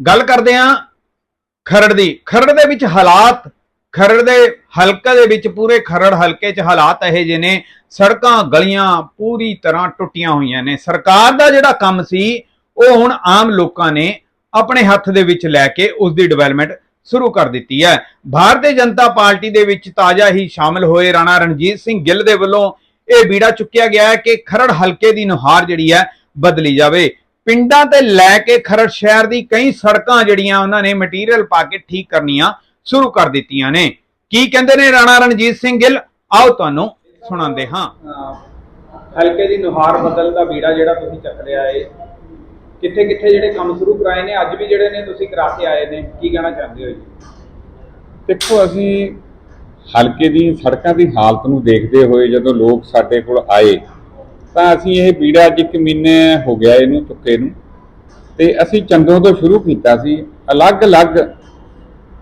ਗੱਲ ਕਰਦੇ ਹਾਂ ਖਰੜ ਦੀ। ਖਰੜ ਦੇ ਵਿੱਚ ਹਾਲਾਤ, ਖਰੜ ਦੇ ਹਲਕੇ ਦੇ ਵਿੱਚ ਪੂਰੇ ਖਰੜ ਹਲਕੇ 'ਚ ਹਾਲਾਤ ਇਹੋ ਜਿਹੇ ਨੇ। ਸੜਕਾਂ, ਗਲੀਆਂ ਪੂਰੀ ਤਰ੍ਹਾਂ ਟੁੱਟੀਆਂ ਹੋਈਆਂ ਨੇ। ਸਰਕਾਰ ਦਾ ਜਿਹੜਾ ਕੰਮ ਸੀ, ਉਹ ਹੁਣ ਆਮ ਲੋਕਾਂ ਨੇ ਆਪਣੇ ਹੱਥ ਦੇ ਵਿੱਚ ਲੈ ਕੇ ਉਸ ਦੀ ਡਿਵੈਲਪਮੈਂਟ ਸ਼ੁਰੂ ਕਰ ਦਿੱਤੀ ਹੈ। ਭਾਰਤੀ ਜਨਤਾ ਪਾਰਟੀ ਦੇ ਵਿੱਚ ਤਾਜ਼ਾ ਹੀ ਸ਼ਾਮਲ ਹੋਏ ਰਾਣਾ ਰਣਜੀਤ ਸਿੰਘ ਗਿੱਲ ਦੇ ਵੱਲੋਂ ਇਹ ਬੀੜਾ ਚੁੱਕਿਆ ਗਿਆ ਹੈ ਕਿ ਖਰੜ ਹਲਕੇ ਦੀ ਨੁਹਾਰ ਜਿਹੜੀ ਹੈ ਬਦਲੀ ਜਾਵੇ। ਪਿੰਡਾਂ ਤੇ ਲੈ ਕੇ ਖਰੜ ਸ਼ਹਿਰ ਦੀ ਕਈ ਸੜਕਾਂ ਜਿਹੜੀਆਂ ਉਹਨਾਂ ਨੇ ਮਟੀਰੀਅਲ ਪਾ ਕੇ ਠੀਕ ਕਰਨੀਆਂ ਸ਼ੁਰੂ ਕਰ ਦਿੱਤੀਆਂ ਨੇ। ਕੀ ਕਹਿੰਦੇ ਨੇ ਰਾਣਾ ਰਣਜੀਤ ਸਿੰਘ ਗਿੱਲ? ਆਓ ਤੁਹਾਨੂੰ ਸੁਣਾਉਂਦੇ ਹਾਂ। ਹਲਕੇ ਦੀ ਨੁਹਾਰ ਬਦਲ ਦਾ ਬੀੜਾ ਜਿਹੜਾ ਤੁਸੀਂ ਚੱਕ ਲਿਆ ਏ। ਕਿੱਥੇ ਕਿੱਥੇ ਜਿਹੜੇ ਕੰਮ ਸ਼ੁਰੂ ਕਰਾਏ ਨੇ ਅੱਜ ਵੀ ਜਿਹੜੇ ਨੇ ਤੁਸੀਂ ਕਰਾ ਕੇ ਆਏ ਨੇ ਕੀ ਕਹਿਣਾ ਚਾਹੁੰਦੇ ਹੋ ਜੀ? ਦੇਖੋ ਅਸੀਂ ਹਲਕੇ ਦੀ ਸੜਕਾਂ ਦੀ ਹਾਲਤ ਨੂੰ ਦੇਖਦੇ ਹੋਏ ਜਦੋਂ ਲੋਕ ਸਾਡੇ ਕੋਲ ਆਏ ਤਾਂ ਅਸੀਂ ਇਹ ਬੀੜਾ ਅੱਜ ਇੱਕ ਮਹੀਨੇ ਹੋ ਗਿਆ ਇਹਨੂੰ ਚੁੱਕੇ ਨੂੰ। ਤੇ ਅਸੀਂ ਚੰਦੋਂ ਤੋਂ ਸ਼ੁਰੂ ਕੀਤਾ ਸੀ। ਅਲੱਗ-ਅਲੱਗ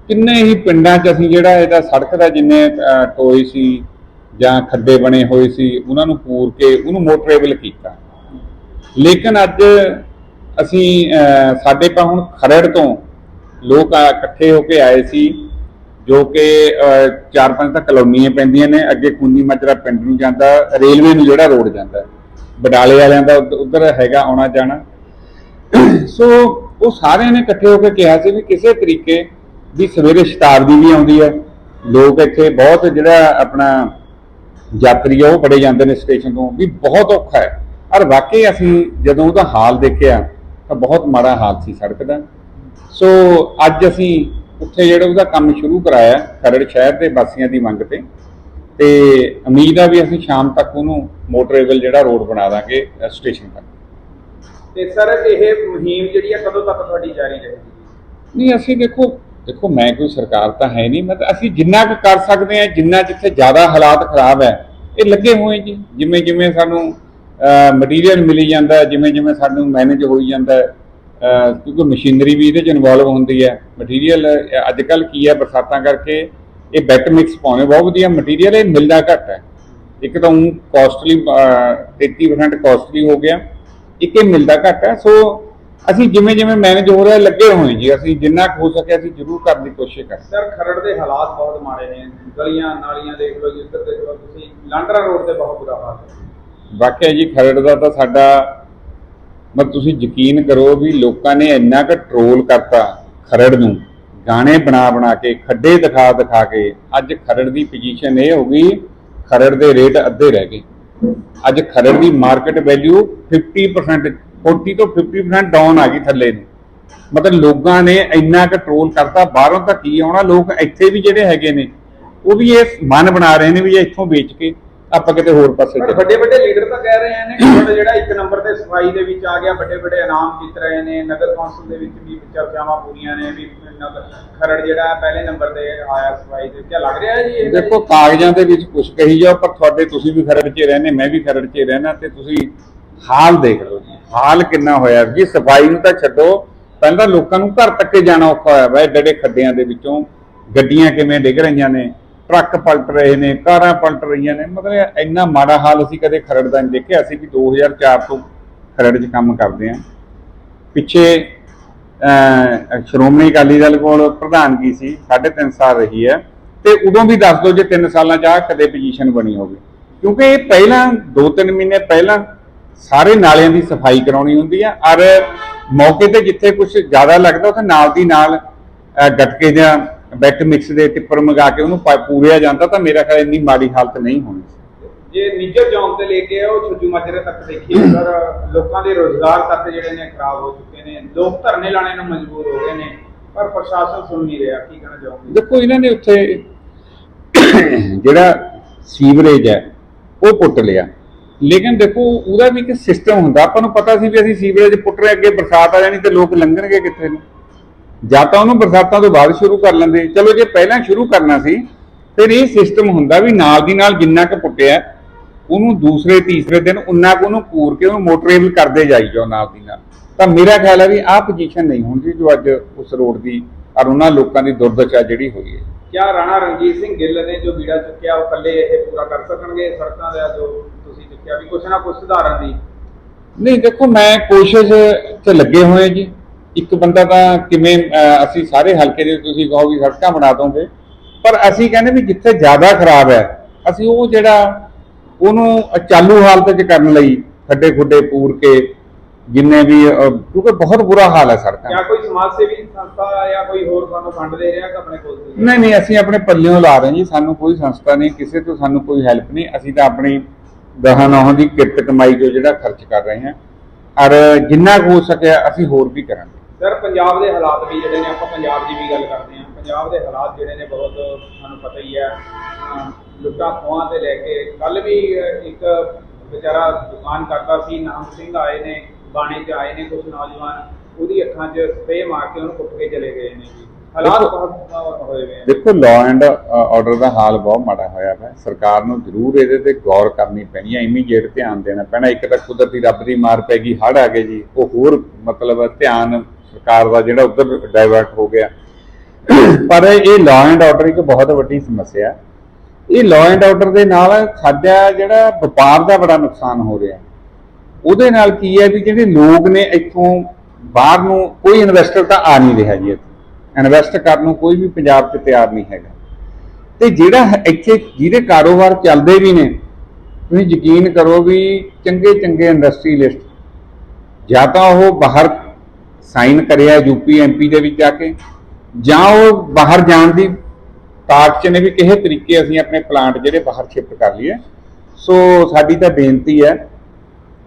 ਕਿੰਨੇ ਹੀ ਪਿੰਡਾਂ 'ਚ ਅਸੀਂ ਜਿਹੜਾ ਇਹਦਾ ਸੜਕ ਦਾ ਜਿੰਨੇ ਟੋਏ ਸੀ ਜਾਂ ਖੱਡੇ ਬਣੇ ਹੋਏ ਸੀ, ਉਹਨਾਂ ਨੂੰ ਪੂਰ ਕੇ ਉਹਨੂੰ ਮੋਟਰੇਬਲ ਕੀਤਾ। ਲੇਕਿਨ ਅੱਜ ਅਸੀਂ ਸਾਡੇ ਪਾ ਹੁਣ ਖਰੜ ਤੋਂ ਲੋਕ ਇਕੱਠੇ ਹੋ ਕੇ ਆਏ ਸੀ, ਜੋ ਕਿ ਚਾਰ ਪੰਜ ਤਾਂ ਕਲੋਨੀਆਂ ਪੈਂਦੀਆਂ ਨੇ, ਅੱਗੇ ਖੂਨੀ ਮਜਰਾ ਪਿੰਡ ਨੂੰ ਜਾਂਦਾ, ਰੇਲਵੇ ਨੂੰ ਜਿਹੜਾ ਰੋਡ ਜਾਂਦਾ। ਬਟਾਲੇ ਵਾਲਿਆਂ ਦਾ ਉਧਰ ਹੈਗਾ ਆਉਣਾ ਜਾਣਾ। ਸੋ ਉਹ ਸਾਰਿਆਂ ਨੇ ਇਕੱਠੇ ਹੋ ਕੇ ਕਿਹਾ ਸੀ ਵੀ ਕਿਸੇ ਤਰੀਕੇ ਦੀ ਸਵੇਰੇ ਸ਼ਤਾਬਦੀ ਵੀ ਆਉਂਦੀ ਹੈ। ਲੋਕ ਇੱਥੇ ਬਹੁਤ ਜਿਹੜਾ ਆਪਣਾ ਯਾਤਰੀ ਆ, ਉਹ ਫੜੇ ਜਾਂਦੇ ਨੇ ਸਟੇਸ਼ਨ ਤੋਂ, ਵੀ ਬਹੁਤ ਔਖਾ ਹੈ। ਔਰ ਵਾਕਈ ਅਸੀਂ ਜਦੋਂ ਉਹਦਾ ਹਾਲ ਦੇਖਿਆ, ਤਾਂ ਬਹੁਤ ਮਾੜਾ ਹਾਲ ਸੀ ਸੜਕ ਦਾ। ਸੋ ਅੱਜ ਅਸੀਂ ਉੱਥੇ ਜਿਹੜਾ ਉਹਦਾ ਕੰਮ ਸ਼ੁਰੂ ਕਰਾਇਆ, ਖਰੜ ਸ਼ਹਿਰ ਦੇ ਵਾਸੀਆਂ ਦੀ ਮੰਗ ਤੇ ਤੇ ਉਮੀਦ ਆ ਵੀ ਅਸੀਂ ਸ਼ਾਮ ਤੱਕ ਉਹਨੂੰ ਮੋਟਰੇਬਲ ਜਿਹੜਾ ਰੋਡ ਬਣਾ ਦਾਂਗੇ ਸਟੇਸ਼ਨ ਤੱਕ। ਤੇ ਸਰ ਇਹ ਮੁਹਿੰਮ ਜਿਹੜੀ ਹੈ ਕਦੋਂ ਤੱਕ ਤੁਹਾਡੀ ਜਾਰੀ ਰਹੇਗੀ? ਨਹੀਂ ਅਸੀਂ ਦੇਖੋ ਦੇਖੋ ਮੈਂ ਕੋਈ ਸਰਕਾਰ ਤਾਂ ਹੈ ਨਹੀਂ ਮਤਲਬ ਅਸੀਂ ਜਿੰਨਾ ਕੁ ਕਰ ਸਕਦੇ ਹਾਂ ਜਿੰਨਾ ਜਿੱਥੇ ਜ਼ਿਆਦਾ ਹਾਲਾਤ ਖਰਾਬ ਹੈ ਇਹ ਲੱਗੇ ਹੋਏ ਜੀ। ਜਿਵੇਂ ਜਿਵੇਂ ਸਾਨੂੰ ਮਟੀਰੀਅਲ ਮਿਲੀ ਜਾਂਦਾ ਜਿਵੇਂ ਜਿਵੇਂ ਸਾਨੂੰ ਮੈਨੇਜ ਹੋਈ ਜਾਂਦਾ ਕਿਉਂਕਿ ਮਸ਼ੀਨਰੀ ਵੀ ਇਹਦੇ ਚ ਇਨਵੋਲਵ ਹੁੰਦੀ ਹੈ। ਮਟੀਰੀਅਲ ਅੱਜ ਕੱਲ ਕੀ ਹੈ ਬਰਸਾਤਾਂ ਕਰਕੇ ਇਹ ਬੈਟ ਮਿਕਸ ਪਾਉਣੇ ਬਹੁਤ ਵਧੀਆ ਮਟੀਰੀਅਲ ਇਹ ਮਿਲਦਾ ਘੱਟ ਹੈ। ਇੱਕ ਤਾਂ ਉਹ ਕਾਸਟਲੀ 33% ਕਾਸਟਲੀ ਹੋ ਗਿਆ। ਇੱਕ ਇਹ ਮਿਲਦਾ ਘੱਟ ਹੈ ਸੋ ਅਸੀਂ ਜਿਵੇਂ ਜਿਵੇਂ ਮੈਨੇਜ ਹੋ ਰਿਹਾ ਲੱਗੇ ਹੋਏ ਜੀ। ਅਸੀਂ ਜਿੰਨਾ ਕੁ ਹੋ ਸਕੇ ਅਸੀਂ ਜ਼ਰੂਰ ਕਰਨ ਦੀ ਕੋਸ਼ਿਸ਼ ਕਰਾਂਗੇ। ਸਰ ਖਰੜ ਦੇ ਹਾਲਾਤ ਬਹੁਤ ਮਾੜੇ ਨੇ। ਗਲੀਆਂ ਨਾਲੀਆਂ ਦੇਖ ਲਓ ਜੀ ਉੱਧਰ ਦੇਖ ਲਓ ਤੁਸੀਂ। ਲਾਂਡਰਾ ਰੋਡ ਤੇ ਬਹੁਤ ਬੁਰਾ ਹਾਲ ਹੈ। ਵਾਕਿਆ ਜੀ ਖਰੜ ਦਾ ਤਾਂ ਸਾਡਾ ਮਤ ਤੁਸੀਂ ਯਕੀਨ ਕਰੋ ਵੀ ਲੋਕਾਂ ਨੇ ਇੰਨਾ ਕੁ ਟਰੋਲ ਕਰਤਾ ਖਰੜ ਨੂੰ। ਗਾਣੇ ਬਣਾ ਬਣਾ ਕੇ, ਖੱਡੇ ਦਿਖਾ ਦਿਖਾ ਕੇ, ਅੱਜ ਖਰੜ ਦੀ ਪੋਜੀਸ਼ਨ ਇਹ ਹੋ ਗਈ, ਖਰੜ ਦੇ ਰੇਟ ਅੱਧੇ ਰਹਿ ਗਏ। ਅੱਜ ਖਰੜ ਦੀ ਮਾਰਕੀਟ ਵੈਲਿਊ 50% 40 ਤੋਂ 50% ਡਾਊਨ ਆ ਗਈ ਥੱਲੇ ਨੂੰ। ਮਤਲਬ ਲੋਕਾਂ ਨੇ ਇੰਨਾ ਕੰਟਰੋਲ ਕਰਤਾ, ਬਾਹਰੋਂ ਤਾਂ ਕੀ ਆਉਣਾ, ਲੋਕ ਇੱਥੇ ਵੀ ਜਿਹੜੇ ਹੈਗੇ ਨੇ, ਉਹ ਵੀ ਇਹ ਮਨ ਬਣਾ ਰਹੇ ਨੇ ਵੀ ਇਹ ਇੱਥੋਂ ਵੇਚ ਕੇ। ਆਪਾਂ ਕਿਤੇ ਹੋਰ ਪਾਸੇ ਪਰ। ਵੱਡੇ ਵੱਡੇ ਲੀਡਰ ਤਾਂ ਕਹਿ ਰਹੇ ਨੇ ਕਿ ਤੁਹਾਡਾ ਜਿਹੜਾ ਇੱਕ ਨੰਬਰ ਤੇ ਸਫ਼ਾਈ ਦੇ ਵਿੱਚ ਆ ਗਿਆ ਵੱਡੇ ਵੱਡੇ ਇਨਾਮ ਜਿੱਤ ਰਹੇ ਨੇ ਨਗਰ ਕੌਂਸਲ ਦੇ ਵਿੱਚ ਵੀ ਚਰਚਾਵਾਂ ਪੂਰੀਆਂ ਨੇ ਵੀ ਨਗਰ ਖਰੜ ਜਿਹੜਾ ਹੈ ਪਹਿਲੇ ਨੰਬਰ ਤੇ ਆਇਆ ਸਫ਼ਾਈ ਤੇ ਕੀ ਲੱਗ ਰਿਹਾ ਹੈ ਜੀ ਇਹ? ਦੇਖੋ ਕਾਗਜ਼ਾਂ ਦੇ ਵਿੱਚ ਕੁਝ ਕਹੀ ਜਾਓ ਪਰ ਤੁਹਾਡੇ ਤੁਸੀਂ ਵੀ ਖਰੜ 'ਚ ਰਹਿੰਦੇ ਮੈਂ ਵੀ ਖਰੜ 'ਚ ਰਹਿਣਾ ਤੇ ਤੁਸੀਂ ਹਾਲ ਦੇਖ ਲਓ ਜੀ। ਹਾਲ ਕਿੰਨਾ ਹੋਇਆ ਜੀ ਸਫ਼ਾਈ ਨੂੰ ਤਾਂ ਛੱਡੋ ਪਹਿਲਾਂ ਲੋਕਾਂ ਨੂੰ ਘਰ ਤੱਕ ਜਾਣਾ ਔਖਾ ਹੋਇਆ ਵਾ ਏਡੇ ਏਡੇ ਖੱਡਿਆਂ ਦੇ ਵਿੱਚੋਂ। ਗੱਡੀਆਂ ਕਿਵੇਂ ਡਿੱਗ ਰਹੀਆਂ ਨੇ? ਟਰੱਕ ਪਲਟ ਰਹੇ ਨੇ ਕਾਰਾਂ ਪਲਟ ਰਹੀਆਂ ਨੇ ਮਤਲਬ ਇੰਨਾ ਮਾੜਾ ਹਾਲ ਅਸੀਂ ਕਦੇ ਖਰੜ ਦਾ ਨਹੀਂ ਦੇਖਿਆ। ਅਸੀਂ ਵੀ 2004 ਤੋਂ ਖਰੜ 'ਚ ਕੰਮ ਕਰਦੇ ਹਾਂ। ਪਿੱਛੇ ਸ਼੍ਰੋਮਣੀ ਅਕਾਲੀ ਦਲ ਕੋਲ ਪ੍ਰਧਾਨਗੀ ਸੀ 3.5 ਸਾਲ ਰਹੀ ਹੈ। ਤੇ ਉਦੋਂ ਵੀ ਦੱਸ ਦਿਓ ਜੇ 3 ਸਾਲਾਂ 'ਚ ਆ ਕਦੇ ਪੋਜੀਸ਼ਨ ਬਣੀ ਹੋਵੇ। ਕਿਉਂਕਿ ਇਹ ਪਹਿਲਾਂ 2-3 ਮਹੀਨੇ ਪਹਿਲਾਂ ਸਾਰੇ ਨਾਲਿਆਂ ਦੀ ਸਫ਼ਾਈ ਕਰਾਉਣੀ ਹੁੰਦੀ ਹੈ ਔਰ ਮੌਕੇ ਤੇ ਜਿੱਥੇ ਕੁਝ ਜ਼ਿਆਦਾ ਲੱਗਦਾ ਉੱਥੇ ਨਾਲ ਦੀ ਨਾਲ ਅਹ, ਗਟਕੇ ਜਾਂ ਬੈਟ ਮਿਕਸ ਦੇ ਟਿੱਪਰ ਮੰਗਾ ਕੇ ਉਹਨੂੰ ਪਾ- ਪੂਰਿਆ ਜਾਂਦਾ ਤਾਂ ਮੇਰਾ ਖਿਆਲ ਇੰਨੀ ਮਾੜੀ ਹਾਲਤ ਨਹੀਂ ਹੋਣੀ ਸੀ। ਜੇ ਨਿੱਜਰ ਚੌਂਕ ਤੇ ਲੈ ਕੇ ਆਓ ਛੱਜੂ ਮਾਜਰੇ ਤੱਕ ਦੇਖੀਏ ਸਰ ਲੋਕਾਂ ਦੇ ਰੋਜ਼ਗਾਰ ਤੱਕ ਜਿਹੜੇ ਨੇ ਖਰਾਬ ਹੋ ਚੁੱਕੇ ਨੇ ਲੋਕ ਧਰਨੇ ਲਾਣੇ ਨੂੰ ਮਜਬੂਰ ਹੋ ਗਏ ਨੇ ਪਰ ਪ੍ਰਸ਼ਾਸਨ ਸੁਣ ਨਹੀਂ ਰਿਹਾ ਕੀ ਕਹਿਣਾ ਚਾਹੋਗੇ? ਦੇਖੋ ਇਹਨਾਂ ਨੇ ਉੱਥੇ ਜਿਹੜਾ ਸੀਵਰੇਜ ਹੈ ਉਹ ਪੁੱਟ ਲਿਆ। ਲੇਕਿਨ ਦੇਖੋ ਉਹਦਾ ਵੀ ਇੱਕ ਸਿਸਟਮ ਹੁੰਦਾ ਆਪਾਂ ਨੂੰ ਪਤਾ ਸੀ ਵੀ ਅਸੀਂ ਸੀਵਰੇਜ ਪੁੱਟ ਰਹੇ ਅੱਗੇ ਬਰਸਾਤ ਆ ਜਾਣੀ ਤੇ ਲੋਕ ਲੰਘਣਗੇ ਕਿੱਥੇ ਨੂੰ? ਜਾਂ ਤਾਂ ਉਹਨੂੰ ਬਰਸਾਤਾਂ ਤੋਂ ਬਾਅਦ ਸ਼ੁਰੂ ਕਰ ਲੈਂਦੇ। ਚਲੋ ਜੇ ਪਹਿਲਾਂ ਸ਼ੁਰੂ ਕਰਨਾ ਸੀ ਫਿਰ ਇਹ ਸਿਸਟਮ ਹੁੰਦਾ ਵੀ ਨਾਲ ਦੀ ਨਾਲ ਜਿੰਨਾ ਕੁ ਪੁੱਟਿਆ ਉਹਨੂੰ ਦੂਸਰੇ ਤੀਸਰੇ ਦਿਨ ਉਨਾ ਕੁ ਉਹਨੂੰ ਪੂਰ ਕੇ ਉਹਨੂੰ ਮੋਟਰੇਬਲ ਕਰਦੇ ਜਾਈ ਜਾਓ ਨਾਲ ਦੀ ਨਾਲ। ਤਾਂ ਮੇਰਾ ਖਿਆਲ ਹੈ ਵੀ ਆਹ ਪੋਜੀਸ਼ਨ ਨਹੀਂ ਹੁੰਦੀ ਜੋ ਅੱਜ ਉਸ ਰੋਡ ਦੀ ਔਰ ਉਹਨਾਂ ਲੋਕਾਂ ਦੀ ਦੁਰਦਸ਼ਾ ਜਿਹੜੀ ਹੋਈ ਹੈ। ਕਿਆ ਰਾਣਾ ਰਣਜੀਤ ਸਿੰਘ ਗਿੱਲ ਨੇ ਜੋ ਬੀੜਾ ਚੁੱਕਿਆ ਉਹ ਇਕੱਲੇ ਇਹ ਪੂਰਾ ਕਰ ਸਕਣਗੇ ਸੜਕਾਂ ਦਾ ਜੋ ਤੁਸੀਂ ਚੁੱਕਿਆ ਵੀ ਕੁਛ ਨਾ ਕੁਛ ਸੁਧਾਰਨ ਦੀ? ਨਹੀਂ ਦੇਖੋ ਮੈਂ ਕੋਸ਼ਿਸ਼ ਤੇ ਲੱਗੇ ਹੋਏ ਜੀ। ਇੱਕ ਬੰਦਾ ਤਾਂ ਕਿਵੇਂ ਅਹ, ਅਸੀਂ ਸਾਰੇ ਹਲਕੇ ਦੇ ਤੁਸੀਂ ਕਹੋ ਵੀ ਸੜਕਾਂ ਬਣਾ ਦੋਗੇ ਪਰ ਅਸੀਂ ਕਹਿੰਦੇ ਵੀ ਜਿੱਥੇ ਜ਼ਿਆਦਾ ਖਰਾਬ ਹੈ ਅਸੀਂ ਉਹ ਜਿਹੜਾ ਉਹਨੂੰ ਚਾਲੂ ਹਾਲਤ 'ਚ ਕਰਨ ਲਈ ਖੱਡੇ ਖੁੱਡੇ ਪੂਰ ਕੇ ਜਿੰਨੇ ਵੀ ਅਹ, ਕਿਉਂਕਿ ਬਹੁਤ ਬੁਰਾ ਹਾਲ ਹੈ ਸੜਕਾਂ ਦਾ। ਜਾਂ ਕੋਈ ਸਮਾਜ ਸੇਵੀ ਸੰਸਥਾ ਜਾਂ ਕੋਈ ਹੋਰ ਸਾਨੂੰ ਫੰਡ ਦੇ ਰਿਹਾ ਕਿ ਆਪਣੇ ਕੋਲ ਤੋਂ? ਨਹੀਂ ਨਹੀਂ ਅਸੀਂ ਆਪਣੇ ਪੱਲਿਓਂ ਲਾ ਰਹੇ ਜੀ ਸਾਨੂੰ ਕੋਈ ਸੰਸਥਾ ਨਹੀਂ ਕਿਸੇ ਤੋਂ ਸਾਨੂੰ ਕੋਈ ਹੈਲਪ ਨਹੀਂ ਅਸੀਂ ਤਾਂ ਆਪਣੀ ਦਹਾਂ ਨੌਹਾਂ ਦੀ ਕਿਰਤ ਕਮਾਈ ਜੋ ਜਿਹੜਾ ਖਰਚ ਕਰ ਰਹੇ ਹਾਂ ਔਰ ਜਿੰਨਾ ਕੁ ਹੋ ਸਕਿਆ ਅਸੀਂ ਹੋਰ ਵੀ ਕਰਾਂਗੇ ਸਰ ਪੰਜਾਬ ਦੇ ਹਾਲਾਤ ਵੀ ਜਿਹੜੇ ਨੇ ਆਪਾਂ ਪੰਜਾਬ ਦੀ ਵੀ ਗੱਲ ਕਰਦੇ ਹਾਂ। ਪੰਜਾਬ ਦੇ ਹਾਲਾਤ ਜਿਹੜੇ ਨੇ ਬਹੁਤ ਤੁਹਾਨੂੰ ਪਤਾ ਹੀ ਹੈ। ਲੁੱਟਾਂ ਖੋਹਾਂ ਤੇ ਲੈ ਕੇ ਕੱਲ ਵੀ ਇੱਕ ਵਿਚਾਰਾ ਦੁਕਾਨ ਕਰਦਾ ਸੀ ਨਾਮ ਸਿੰਘ ਆਏ ਨੇ ਬਾਣੇ 'ਚ ਆਏ ਨੇ ਕੁਝ ਨੌਜਵਾਨ। ਉਹਦੀ ਅੱਖਾਂ 'ਚ ਸਪਰੇਅ ਮਾਰ ਕੇ ਉਹਨੂੰ ਕੁੱਟ ਕੇ ਚਲੇ ਗਏ ਨੇ ਜੀ। ਹਾਲਾਤ ਬਹੁਤ ਹੋਏ ਆ। ਦੇਖੋ ਲਾਅ ਐਂਡ ਆਰਡਰ ਦਾ ਹਾਲ ਬਹੁਤ ਮਾੜਾ ਹੋਇਆ ਹੈ ਸਰਕਾਰ ਨੂੰ ਜ਼ਰੂਰ ਇਹਦੇ ਤੇ ਗੌਰ ਕਰਨੀ ਪੈਣੀ ਹੈ ਇਮੀਡੀਏਟ ਧਿਆਨ ਦੇਣਾ ਪੈਣਾ। ਇੱਕ ਤਾਂ ਕੁਦਰਤੀ ਰੱਬ ਦੀ ਮਾਰ ਪੈ ਗਈ ਹੜ੍ਹ ਆ ਗਏ ਜੀ। ਉਹ ਹੋਰ ਮਤਲਬ ਧਿਆਨ ਸਰਕਾਰ ਦਾ ਜਿਹੜਾ ਉਧਰ ਡਾਇਵਰਟ ਹੋ ਗਿਆ। ਪਰ ਇਹ ਲਾਅ ਐਂਡ ਆਰਡਰ ਇੱਕ ਬਹੁਤ ਵੱਡੀ ਸਮੱਸਿਆ ਹੈ। ਇਹ ਲਾਅ ਐਂਡ ਆਰਡਰ ਦੇ ਨਾਲ ਸਾਡਾ ਜਿਹੜਾ ਵਪਾਰ ਦਾ ਬੜਾ ਨੁਕਸਾਨ ਹੋ ਰਿਹਾ ਉਹਦੇ ਨਾਲ ਕੀ ਹੈ ਵੀ ਜਿਹੜੇ ਲੋਕ ਨੇ ਇੱਥੋਂ ਬਾਹਰ ਨੂੰ, ਕੋਈ ਇਨਵੈਸਟਰ ਤਾਂ ਆ ਨਹੀਂ ਰਿਹਾ ਜੀ ਇੱਥੇ। ਇਨਵੈਸਟ ਕਰਨ ਨੂੰ ਕੋਈ ਵੀ ਪੰਜਾਬ 'ਚ ਤਿਆਰ ਨਹੀਂ ਹੈਗਾ। ਤੇ ਜਿਹੜਾ ਇੱਥੇ ਜਿਹਦੇ ਕਾਰੋਬਾਰ ਚੱਲਦੇ ਵੀ ਨੇ, ਤੁਸੀਂ ਯਕੀਨ ਕਰੋ ਵੀ ਚੰਗੇ ਚੰਗੇ ਇੰਡਸਟਰੀਲਿਸਟ ਜਾਂ ਤਾਂ ਉਹ ਬਾਹਰ ਸਾਈਨ ਕਰਿਆ ਯੂਪੀ, ਐਮਪੀ ਦੇ ਵਿੱਚ ਜਾ ਕੇ। ਜਾਂ ਉਹ ਬਾਹਰ ਜਾਣ ਦੀ ਤਾਕ 'ਚ ਨੇ ਵੀ ਕਿਸੇ ਤਰੀਕੇ ਅਸੀਂ ਆਪਣੇ ਪਲਾਂਟ ਜਿਹੜੇ ਬਾਹਰ ਸ਼ਿਫਟ ਕਰ ਲਈਏ। ਸੋ ਸਾਡੀ ਤਾਂ ਬੇਨਤੀ ਹੈ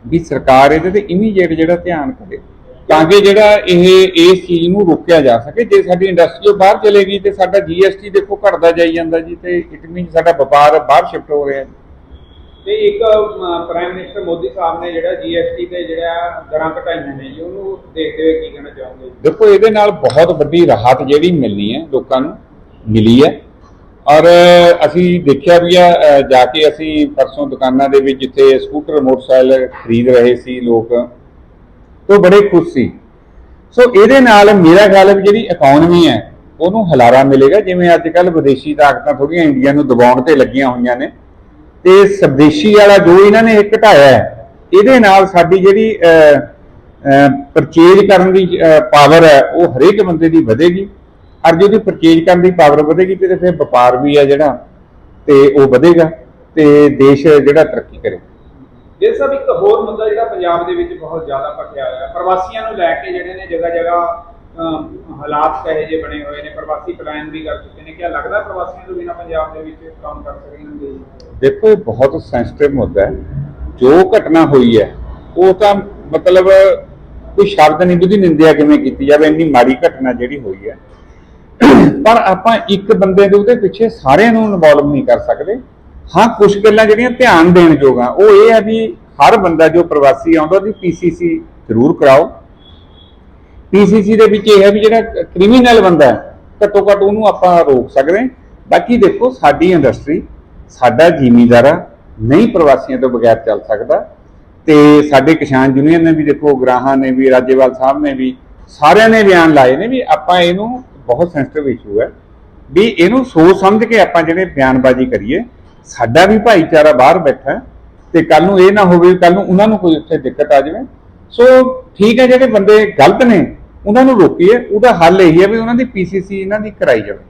ਵੀ ਸਰਕਾਰ ਇਹਦੇ ਤੇ ਇਮੀਡੀਏਟ ਜਿਹੜਾ ਧਿਆਨ ਕਰੇ। ਤਾਂ ਕਿ ਜਿਹੜਾ ਇਹ ਇਸ ਚੀਜ਼ ਨੂੰ ਰੋਕਿਆ ਜਾ ਸਕੇ। ਜੇ ਸਾਡੀ ਇੰਡਸਟਰੀ ਉਹ ਬਾਹਰ ਚਲੇਗੀ ਤੇ ਸਾਡਾ ਜੀਐਸਟੀ ਦੇਖੋ ਘਟਦਾ ਜਾਈ ਜਾਂਦਾ ਜੀ ਤੇ ਇਟ ਮੀਨ ਸਾਡਾ ਵਪਾਰ ਬਾਹਰ ਸ਼ਿਫਟ ਹੋ ਰਿਹਾ ਜੀ। ਤੇ ਇੱਕ ਪ੍ਰਾਈਮ ਮਿਨਿਸਟਰ ਮੋਦੀ ਸਾਹਿਬ ਨੇ ਜਿਹੜਾ ਜੀਐਸਟੀ ਤੇ ਜਿਹੜਾ ਦਰਾਂ ਘਟਾਈਆਂ ਨੇ ਜੀ, ਉਹਨੂੰ ਦੇਖਦੇ ਹੋਏ ਕੀ ਕਹਿਣਾ ਚਾਹੋਗੇ ਦੇਖੋ, ਇਹਦੇ ਨਾਲ ਬਹੁਤ ਵੱਡੀ ਰਾਹਤ ਜਿਹੜੀ ਮਿਲਣੀ ਹੈ ਲੋਕਾਂ ਨੂੰ, ਮਿਲੀ ਹੈ। ਔਰ ਅਸੀਂ ਦੇਖਿਆ ਵੀ ਆ ਜਾ ਕੇ ਅਸੀਂ ਪਰਸੋਂ ਦੁਕਾਨਾਂ ਦੇ ਵਿੱਚ ਜਿੱਥੇ ਸਕੂਟਰ, ਮੋਟਰਸਾਈਕਲ ਖਰੀਦ ਰਹੇ ਸੀ ਲੋਕ ਤੋਂ ਬੜੇ ਖੁਸ਼ ਸੀ। ਸੋ ਇਹਦੇ ਨਾਲ ਮੇਰਾ ਖਿਆਲ ਹੈ ਜਿਹੜੀ ਇਕਨੋਮੀ ਹੈ, ਉਹਨੂੰ ਹਲਾਰਾ ਮਿਲੇਗਾ। ਜਿਵੇਂ ਅੱਜ ਕੱਲ ਵਿਦੇਸ਼ੀ ਤਾਕਤਾਂ ਥੋੜੀਆਂ ਇੰਡੀਆ ਨੂੰ ਦਬਾਉਣ ਤੇ ਲੱਗੀਆਂ ਹੋਈਆਂ ਨੇ। ਤੇ ਸਵਦੇਸ਼ੀ ਵਾਲਾ ਜੋ ਇਹਨਾਂ ਨੇ ਇਹ ਘਟਾਇਆ ਹੈ, ਇਹਦੇ ਨਾਲ ਸਾਡੀ ਜਿਹੜੀ ਪਰਚੇਜ ਕਰਨ ਦੀ ਪਾਵਰ ਹੈ, ਉਹ ਹਰੇਕ ਬੰਦੇ ਦੀ ਵਧੇਗੀ। ਔਰ ਉਹਦੀ ਪਰਚੇਜ ਕਰਨ ਦੀ ਪਾਵਰ ਵਧੇਗੀ ਤੇ ਫਿਰ ਵਪਾਰ ਵੀ ਹੈ ਜਿਹੜਾ, ਤੇ ਉਹ ਵਧੇਗਾ, ਤੇ ਦੇਸ਼ ਜਿਹੜਾ ਤਰੱਕੀ ਕਰੇ। ਇਹ ਸਭ ਇੱਕ ਹੋਰ ਮੁੱਦਾ ਜਿਹੜਾ ਪੰਜਾਬ ਦੇ ਵਿੱਚ ਬਹੁਤ ਜ਼ਿਆਦਾ ਭਖਿਆ ਹੋਇਆ ਪ੍ਰਵਾਸੀਆਂ ਨੂੰ ਲੈ ਕੇ ਜਿਹੜੇ ਨੇ ਜਗ੍ਹਾ ਜਗ੍ਹਾ ਹਾਲਾਤ ਕਹੇ ਜੇ ਬਣੇ ਹੋਏ ਨੇ, ਪ੍ਰਵਾਸੀ ਪਲਾਨ ਵੀ ਕਰ ਚੁੱਕੇ ਨੇ। ਕੀ ਲੱਗਦਾ ਪ੍ਰਵਾਸੀਆਂ ਤੋਂ ਬਿਨਾਂ ਪੰਜਾਬ ਦੇ ਵਿੱਚ ਕੰਮ ਕਰ ਸਕਣਗੇ? ਦੇਖੋ, ਇਹ ਬਹੁਤ ਸੈਂਸਿਟਿਵ ਮੁੱਦਾ ਹੈ। ਜੋ ਘਟਨਾ ਹੋਈ ਹੈ, ਉਹ ਤਾਂ ਮਤਲਬ ਕੋਈ ਸ਼ਬਦ ਨਹੀਂ ਉਹਦੀ ਨਿੰਦਿਆ ਕਿਵੇਂ ਕੀਤੀ ਜਾਵੇ, ਇੰਨੀ ਮਾੜੀ ਘਟਨਾ ਜਿਹੜੀ ਹੋਈ ਹੈ। ਪਰ ਆਪਾਂ ਇੱਕ ਬੰਦੇ ਦੇ ਉਹਦੇ ਪਿੱਛੇ ਸਾਰਿਆਂ ਨੂੰ ਇਨਵੋਲਵ ਨਹੀਂ ਕਰ ਸਕਦੇ। ਹਾਂ ਕੁਝ ਗੱਲਾਂ ਜਿਹੜੀਆਂ ਧਿਆਨ ਦੇਣ ਯੋਗ ਆ, ਉਹ ਇਹ ਹੈ ਵੀ ਹਰ ਬੰਦਾ ਜੋ ਪ੍ਰਵਾਸੀ ਆਉਂਦਾ, ਉਹਦੀ ਪੀਸੀਸੀ ਜ਼ਰੂਰ ਕਰਾਓ। ਪੀਸੀਸੀ ਦੇ ਵਿੱਚ ਇਹ ਹੈ ਵੀ ਜਿਹੜਾ ਕ੍ਰਿਮੀਨਲ ਬੰਦਾ ਹੈ, ਘੱਟੋ ਘੱਟ ਉਹਨੂੰ ਆਪਾਂ ਰੋਕ ਸਕਦੇ ਹਾਂ। ਬਾਕੀ ਦੇਖੋ, ਸਾਡੀ ਇੰਡਸਟਰੀ ਸਾਡਾ ਜ਼ਿਮੀਂਦਾਰਾ ਨਹੀਂ ਪ੍ਰਵਾਸੀਆਂ ਤੋਂ ਬਗੈਰ ਚੱਲ ਸਕਦਾ। ਤੇ ਸਾਡੇ ਕਿਸਾਨ ਯੂਨੀਅਨ ਨੇ ਵੀ ਦੇਖੋ, ਗਰਾਹਾਂ ਨੇ ਵੀ, ਰਾਜੇਵਾਲ ਸਾਹਿਬ ਨੇ ਵੀ, ਸਾਰਿਆਂ ਨੇ ਬਿਆਨ ਲਾਏ ਨੇ ਵੀ ਆਪਾਂ ਇਹਨੂੰ ਬਹੁਤ ਸੈਂਸਿਟਿਵ ਇਸ਼ੂ ਹੈ। ਵੀ ਇਹਨੂੰ ਸੋਚ ਸਮਝ ਕੇ ਆਪਾਂ ਜਿਹੜੇ ਬਿਆਨਬਾਜ਼ੀ ਕਰੀਏ, ਸਾਡਾ ਵੀ ਭਾਈਚਾਰਾ ਬਾਹਰ ਬੈਠਾ ਤੇ ਕੱਲ ਨੂੰ ਇਹ ਨਾ ਹੋਵੇ ਕੱਲ ਨੂੰ ਉਹਨਾਂ ਨੂੰ ਕੋਈ ਉੱਥੇ ਦਿੱਕਤ ਆ ਜਾਵੇ। ਸੋ ਠੀਕ ਹੈ, ਜਿਹੜੇ ਬੰਦੇ ਗਲਤ ਨੇ ਉਹਨਾਂ ਨੂੰ ਰੋਕੀਏ ਉਹਦਾ ਹੱਲ ਇਹੀ ਹੈ ਵੀ ਉਹਨਾਂ ਦੀ ਪੀਸੀਸੀ ਇਹਨਾਂ ਦੀ ਕਰਾਈ ਜਾਵੇ।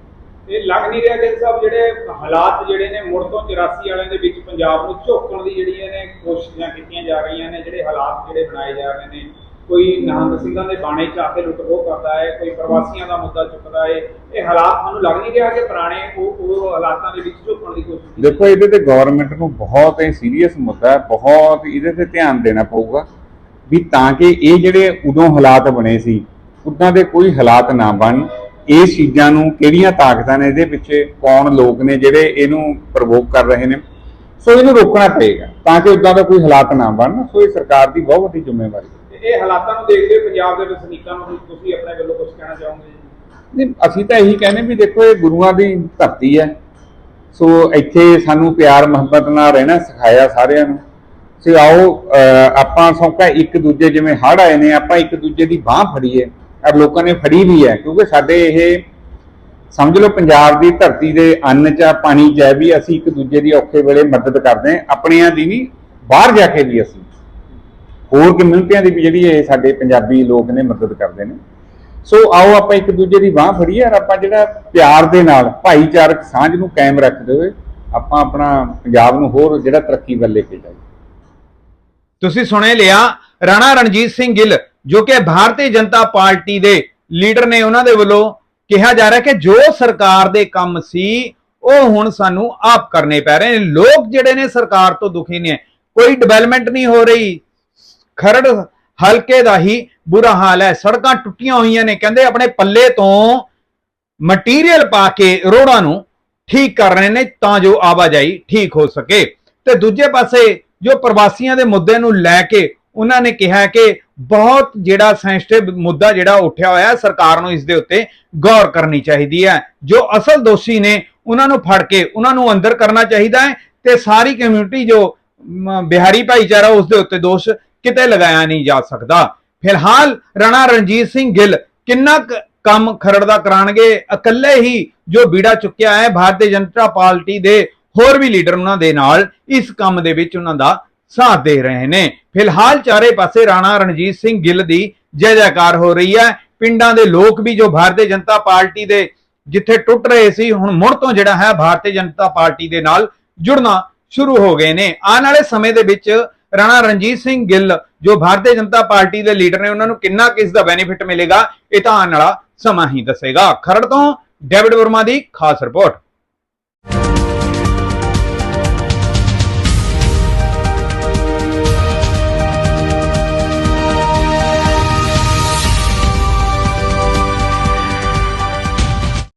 ਇਹ ਲੱਗ ਨਹੀਂ ਰਿਹਾ ਕਿ ਸਾਹਿਬ ਜਿਹੜੇ ਹਾਲਾਤ ਜਿਹੜੇ ਨੇ ਮੁੜ ਤੋਂ 84 ਵਾਲਿਆਂ ਦੇ ਵਿੱਚ ਪੰਜਾਬ ਨੂੰ ਝੋਕਣ ਦੀ ਜਿਹੜੀਆਂ ਨੇ ਕੋਸ਼ਿਸ਼ਾਂ ਕੀਤੀਆਂ ਜਾ ਰਹੀਆਂ ਨੇ ਜਿਹੜੇ ਹਾਲਾਤ ਜਿਹੜੇ ਬਣਾਏ ਜਾ ਰਹੇ ਨੇ ਕੋਈ ਨਿਹੰਗ ਸਿੰਘਾਂ ਦੇ ਬਾਣੇ ਚ ਆ ਕੇ ਲੁੱਟ ਖੋਹ ਕਰਦਾ ਹੈ ਕੋਈ ਪ੍ਰਵਾਸੀਆਂ ਦਾ ਮੁੱਦਾ ਚੁੱਕਦਾ ਹੈ ਇਹ ਹਾਲਾਤ ਸਾਨੂੰ ਲੱਗ ਨਹੀਂ ਰਿਹਾ ਕਿ ਪੁਰਾਣੇ ਉਹ ਉਹ ਹਾਲਾਤਾਂ ਦੇ ਵਿੱਚ ਝੋਕਣ ਦੀ ਕੋਸ਼ਿਸ਼ ਕੀਤੀ ਦੇਖੋ ਇਹਦੇ ਤੇ ਗਵਰਨਮੈਂਟ ਨੂੰ ਬਹੁਤ ਹੀ ਸੀਰੀਅਸ ਮੁੱਦਾ ਹੈ ਬਹੁਤ ਇਹਦੇ ਤੇ ਧਿਆਨ ਦੇਣਾ ਪਊਗਾ ਵੀ ਤਾਂ ਕਿ ਇਹ ਜਿਹੜੇ ਉਦੋਂ ਹਾਲਾਤ ਬਣੇ ਸੀ ਉਦਾਂ ਦੇ ਕੋਈ ਹਾਲਾਤ ਨਾ ਬਣ। ਇਹ ਚੀਜ਼ਾਂ ਨੂੰ ਕਿਹੜੀਆਂ ਤਾਕਤਾਂ ਨੇ ਇਹਦੇ ਪਿੱਛੇ? ਕੌਣ ਲੋਕ ਨੇ ਜਿਹੜੇ ਇਹਨੂੰ ਪ੍ਰਵੋਕ ਕਰ ਰਹੇ ਨੇ? ਸੋ ਇਹਨੂੰ ਰੋਕਣਾ ਪਏਗਾ ਤਾਂ ਕਿ ਉਦਾਂ ਦਾ ਕੋਈ ਹਾਲਾਤ ਨਾ ਬਣਨ ਸੋ ਇਹ ਸਰਕਾਰ ਦੀ ਬਹੁਤ ਵੱਡੀ ਜ਼ਿੰਮੇਵਾਰੀ ਹੈ। ਇਹ ਹਾਲਾਤਾਂ ਨੂੰ ਦੇਖਦੇ ਪੰਜਾਬ ਦੇ ਵਸਨੀਕਾਂ ਨੂੰ ਤੁਸੀਂ ਆਪਣੇ ਵੱਲੋਂ ਕੁਝ ਕਹਿਣਾ ਚਾਹੋਗੇ? ਨਹੀਂ ਅਸੀਂ ਤਾਂ ਇਹੀ ਕਹਿੰਦੇ ਵੀ ਦੇਖੋ ਇਹ ਗੁਰੂਆਂ ਦੀ ਧਰਤੀ ਹੈ। ਸੋ ਇੱਥੇ ਸਾਨੂੰ ਪਿਆਰ ਮੁਹੱਬਤ ਨਾਲ ਰਹਿਣਾ ਸਿਖਾਇਆ ਸਾਰਿਆਂ ਨੂੰ। ਸੋ ਆਓ ਆਪਾਂ ਸੌਂਕਾ ਇੱਕ ਦੂਜੇ ਜਿਵੇਂ ਹੜ੍ਹ ਆਏ ਨੇ ਆਪਾਂ ਇੱਕ ਦੂਜੇ ਦੀ ਬਾਹ ਫੜੀਏ। ਔਰ ਲੋਕਾਂ ਨੇ ਫੜੀ ਵੀ ਹੈ, ਕਿਉਂਕਿ ਸਾਡੇ ਇਹ ਸਮਝ ਲਓ ਪੰਜਾਬ ਦੀ ਧਰਤੀ ਦੇ ਅੰਨ ਚ ਪਾਣੀ ਚ ਹੈ ਵੀ ਅਸੀਂ ਇੱਕ ਦੂਜੇ ਦੀ ਔਖੇ ਵੇਲੇ ਮਦਦ ਕਰਦੇ ਹਾਂ, ਆਪਣਿਆਂ ਦੀ ਨਹੀਂ, ਬਾਹਰ ਜਾ ਕੇ ਵੀ ਅਸੀਂ। ਹੋਰ ਕਮਿਊਨਿਟੀਆਂ ਦੀ ਵੀ ਜਿਹੜੀ ਇਹ ਸਾਡੇ ਪੰਜਾਬੀ ਲੋਕ ਨੇ ਮਦਦ ਕਰਦੇ ਨੇ। ਸੋ ਆਓ ਆਪਾਂ ਇੱਕ ਦੂਜੇ ਦੀ ਬਾਹ ਫੜੀਏ ਔਰ ਆਪਾਂ ਜਿਹੜਾ ਪਿਆਰ ਦੇ ਨਾਲ, ਭਾਈਚਾਰਕ ਸਾਂਝ ਨੂੰ ਕਾਇਮ ਰੱਖਦੇ ਹੋਏ ਆਪਾਂ ਆਪਣਾ ਪੰਜਾਬ ਨੂੰ ਹੋਰ ਜਿਹੜਾ ਤਰੱਕੀ ਵੱਲ ਲੈ ਕੇ ਜਾਈਏ। ਤੁਸੀਂ ਸੁਣੇ ਲਿਆ ਰਾਣਾ ਰਣਜੀਤ ਸਿੰਘ ਗਿੱਲ। ਜੋ ਕਿ ਭਾਰਤੀ ਜਨਤਾ ਪਾਰਟੀ ਦੇ ਲੀਡਰ ਨੇ ਉਹਨਾਂ ਦੇ ਵੱਲੋਂ ਕਿਹਾ ਜਾ ਰਿਹਾ ਕਿ ਜੋ ਸਰਕਾਰ ਦੇ ਕੰਮ ਸੀ, ਉਹ ਹੁਣ ਸਾਨੂੰ ਆਪ ਕਰਨੇ ਪੈ ਰਹੇ ਨੇ। ਲੋਕ ਜਿਹੜੇ ਨੇ ਸਰਕਾਰ ਤੋਂ ਦੁਖੀ ਨੇ। ਕੋਈ ਡਿਵੈਲਪਮੈਂਟ ਨਹੀਂ ਹੋ ਰਹੀ। ਖਰੜ ਹਲਕੇ ਦਾ ਹੀ ਬੁਰਾ ਹਾਲ ਹੈ। ਸੜਕਾਂ ਟੁੱਟੀਆਂ ਹੋਈਆਂ ਨੇ। ਕਹਿੰਦੇ ਆਪਣੇ ਪੱਲੇ ਤੋਂ ਮਟੀਰੀਅਲ ਪਾ ਕੇ ਰੋਡਾਂ ਨੂੰ ਠੀਕ ਕਰ ਰਹੇ ਨੇ ਤਾਂ ਜੋ ਆਵਾਜਾਈ ਠੀਕ ਹੋ ਸਕੇ। ਤੇ ਦੂਜੇ ਪਾਸੇ ਜੋ ਪ੍ਰਵਾਸੀਆਂ ਦੇ ਮੁੱਦੇ ਨੂੰ ਲੈ ਕੇ ਉਹਨਾਂ ਨੇ ਕਿਹਾ ਕਿ ਬਹੁਤ ਜਿਹੜਾ ਸੈਂਸਿਟਿਵ ਮੁੱਦਾ ਜਿਹੜਾ ਉੱਠਿਆ ਹੋਇਆ ਹੈ, ਸਰਕਾਰ ਨੂੰ ਇਸ ਦੇ ਉੱਤੇ ਗੌਰ ਕਰਨੀ ਚਾਹੀਦੀ ਹੈ। ਜੋ ਅਸਲ ਦੋਸ਼ੀ ਨੇ, ਉਹਨਾਂ ਨੂੰ ਫੜ ਕੇ, ਉਹਨਾਂ ਨੂੰ ਅੰਦਰ ਕਰਨਾ ਚਾਹੀਦਾ ਹੈ ਤੇ ਸਾਰੀ ਕਮਿਊਨਿਟੀ ਜੋ ਬਿਹਾਰੀ ਭਾਈਚਾਰਾ, ਉਸ ਦੇ ਉੱਤੇ ਦੋਸ਼ ਕਿਤੇ ਲਗਾਇਆ ਨਹੀਂ ਜਾ ਸਕਦਾ। ਫਿਲਹਾਲ ਰਾਣਾ ਰਣਜੀਤ ਸਿੰਘ ਗਿੱਲ ਕਿੰਨਾ ਕੁ ਕੰਮ ਖਰੜ ਦਾ ਕਰਾਣਗੇ? ਇਕੱਲੇ ਹੀ ਜੋ ਬੀੜਾ ਚੁੱਕਿਆ ਹੈ, ਭਾਰਤੀ ਜਨਤਾ ਪਾਰਟੀ ਦੇ ਹੋਰ ਵੀ ਲੀਡਰ ਉਹਨਾਂ ਦੇ ਨਾਲ, ਇਸ ਕੰਮ ਦੇ ਵਿੱਚ ਉਹਨਾਂ ਦਾ ਸਾਥ ਦੇ ਰਹੇ ਨੇ। ਫਿਲਹਾਲ ਚਾਰੇ ਪਾਸੇ ਰਾਣਾ ਰਣਜੀਤ ਸਿੰਘ ਗਿੱਲ ਦੀ ਜੈ ਜੈਕਾਰ ਹੋ ਰਹੀ ਹੈ। ਪਿੰਡਾਂ ਦੇ ਲੋਕ ਵੀ ਜੋ ਭਾਰਤੀ ਜਨਤਾ ਪਾਰਟੀ ਦੇ ਜਿੱਥੇ ਟੁੱਟ ਰਹੇ ਸੀ, ਹੁਣ ਮੁੜ ਤੋਂ ਜਿਹੜਾ ਹੈ ਭਾਰਤੀ ਜਨਤਾ ਪਾਰਟੀ ਦੇ ਨਾਲ ਜੁੜਨਾ ਸ਼ੁਰੂ ਹੋ ਗਏ ਨੇ। ਆਉਣ ਵਾਲੇ ਸਮੇਂ ਦੇ ਵਿੱਚ ਰਾਣਾ ਰਣਜੀਤ ਸਿੰਘ ਗਿੱਲ ਜੋ ਭਾਰਤੀ ਜਨਤਾ ਪਾਰਟੀ ਦੇ ਲੀਡਰ ਨੇ, ਉਹਨਾਂ ਨੂੰ ਕਿੰਨਾ ਕਿਸ ਦਾ ਬੈਨੀਫਿਟ ਮਿਲੇਗਾ, ਇਹ ਤਾਂ ਆਉਣ ਵਾਲਾ ਸਮਾਂ ਹੀ ਦੱਸੇਗਾ। ਖਰੜ ਤੋਂ ਡੇਵਿਡ ਵਰਮਾ ਦੀ ਖਾਸ ਰਿਪੋਰਟ।